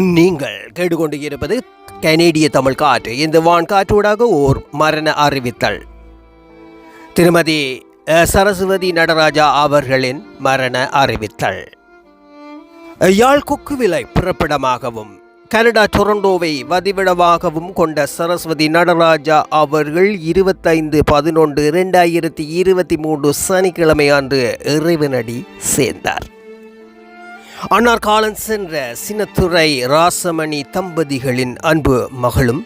நீங்கள் கேட்டுக்கொண்டு இருப்பது கனேடிய தமிழ் காற்று. இந்த வான் காற்றூடாக ஓர் மரண அறிவித்தல். திருமதி சரஸ்வதி நடராஜா அவர்களின் மரண அறிவித்தல். யாழ் கொக்கு விலை பிறப்பிடமாகவும் கனடா டொரண்டோவை வதிவிடமாகவும் கொண்ட சரஸ்வதி நடராஜா அவர்கள் இருபத்தைந்து பதினொன்று இரண்டாயிரத்தி இருபத்தி மூன்று சனிக்கிழமை அன்று இறைவனடி சேர்ந்தார். அன்னார் காலம் சென்ற சின்னத்துறை ராசமணி தம்பதிகளின் அன்பு மகளும்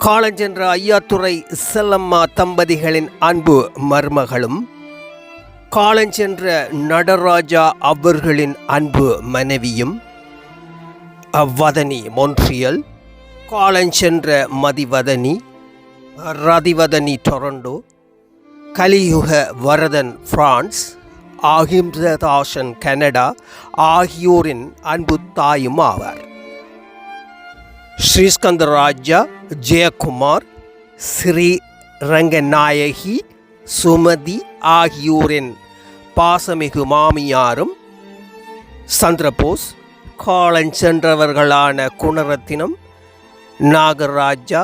காலஞ்சென்ற ஐயாத்துறை செல்லம்மா தம்பதிகளின் அன்பு மருமகளும் காலஞ்சென்ற நடராஜா அவர்களின் அன்பு மனைவியும் அவ்வதனி மொன்ட்ரியல் காலஞ்சென்ற மதிவதனி ரதிவதனி டொரண்டோ கலியுக வரதன் பிரான்ஸ் ஆகிம்சதாசன் கனடா ஆகியோரின் அன்பு தாயும் ஆவார். ஸ்ரீஸ்கந்தராஜா ஜெயக்குமார் ஸ்ரீ ரங்கநாயகி சுமதி ஆகியோரின் பாசமிகு மாமியாரும் சந்திரபோஸ் காலஞ்சென்றவர்களான குணரத்தினம் நாகராஜா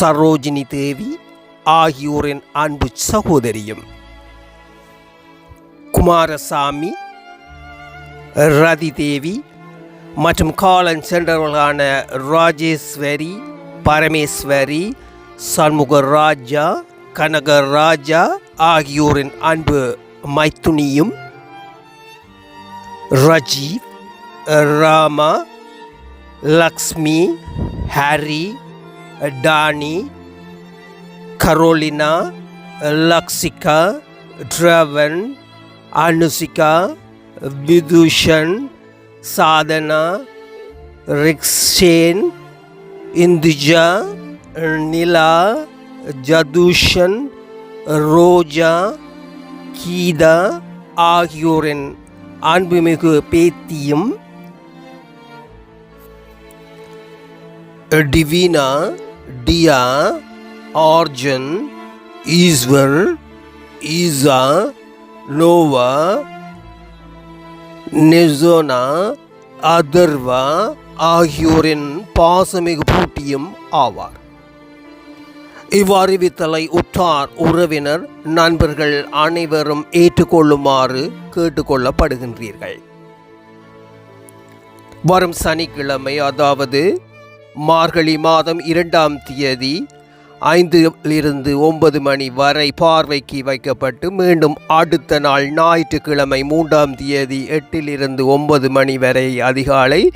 சரோஜினி தேவி ஆகியோரின் அன்பு சகோதரியும். குமாரசாமி ரதி தேவி மற்றும் காலன் சென்றவர்களான ராஜேஸ்வரி பரமேஸ்வரி சண்முக ராஜா கனக ராஜா ஆகியோரின் அன்பு மைத்துனியும் Rajeev Rama Lakshmi Harry Danny Carolina Lakshika Travan அனுசிகா Vithushan Sadhana ரிக்ஷேன் Induja நிலா ஜதுஷன் ரோஜா கீதா ஆகியோரின் அன்புமிகு பேத்தியும் டிவினா டியா ஆர்ஜன் ஈஸ்வர் ஈசா நோவா நெசோனா அதர்வா ஆகியோரின் பாசமிகு பூட்டியும் ஆவார். இவ்வறிவித்தலை உற்றார் உறவினர் நண்பர்கள் அனைவரும் ஏற்றுக்கொள்ளுமாறு கேட்டுக்கொள்ளப்படுகின்றீர்கள். வரும் சனிக்கிழமை அதாவது மார்கழி மாதம் இரண்டாம் தேதி ஐந்திலிருந்து ஒன்பது மணி வரை பார்வைக்கு வைக்கப்பட்டு மீண்டும் அடுத்த நாள் ஞாயிற்றுக்கிழமை மூன்றாம் தேதி எட்டிலிருந்து ஒன்பது மணி வரை அதிகாலை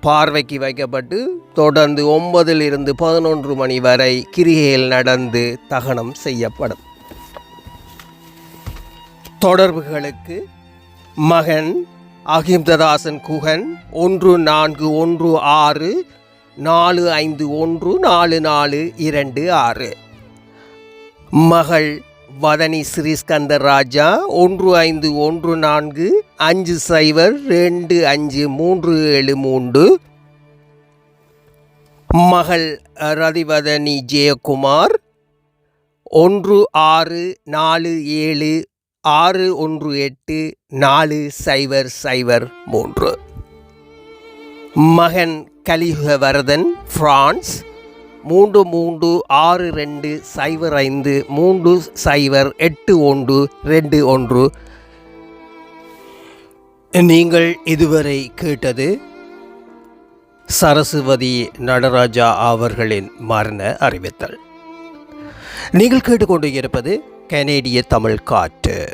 பார்வைக்கு வைக்கப்பட்டு தொடர்ந்து ஒன்பதிலிருந்து பதினொன்று மணி வரை கிரிகையில் நடந்து தகனம் செய்யப்படும். தொடர்புகளுக்கு மகன் அகிம்ததாசன் குகன் ஒன்று நான்கு ஒன்று ஆறு நாலு ஐந்து ஒன்று நாலு நாலு இரண்டு ஆறு. மகள் வதனி ஸ்ரீஸ்கந்தர் ராஜா ஒன்று ஐந்து ஒன்று நான்கு அஞ்சு சைபர் ரெண்டு அஞ்சு மூன்று ஏழு மூன்று. மகள் ரதிவதனி ஜெயக்குமார் ஒன்று ஆறு நாலு ஏழு ஆறு ஒன்று எட்டு நாலு சைபர் சைபர் மூன்று. மகன் கலியுகவரதன் பிரான்ஸ். மூன்று மூன்று ஆறு ரெண்டு சைபர் ஐந்து மூன்று சைபர் எட்டு ஒன்று ரெண்டு ஒன்று. நீங்கள் இதுவரை கேட்டது சரஸ்வதி நடராஜா அவர்களின் மரண அறிவித்தல். நீங்கள் கேட்டுக்கொண்டு இருப்பது கனேடிய தமிழ் காற்று.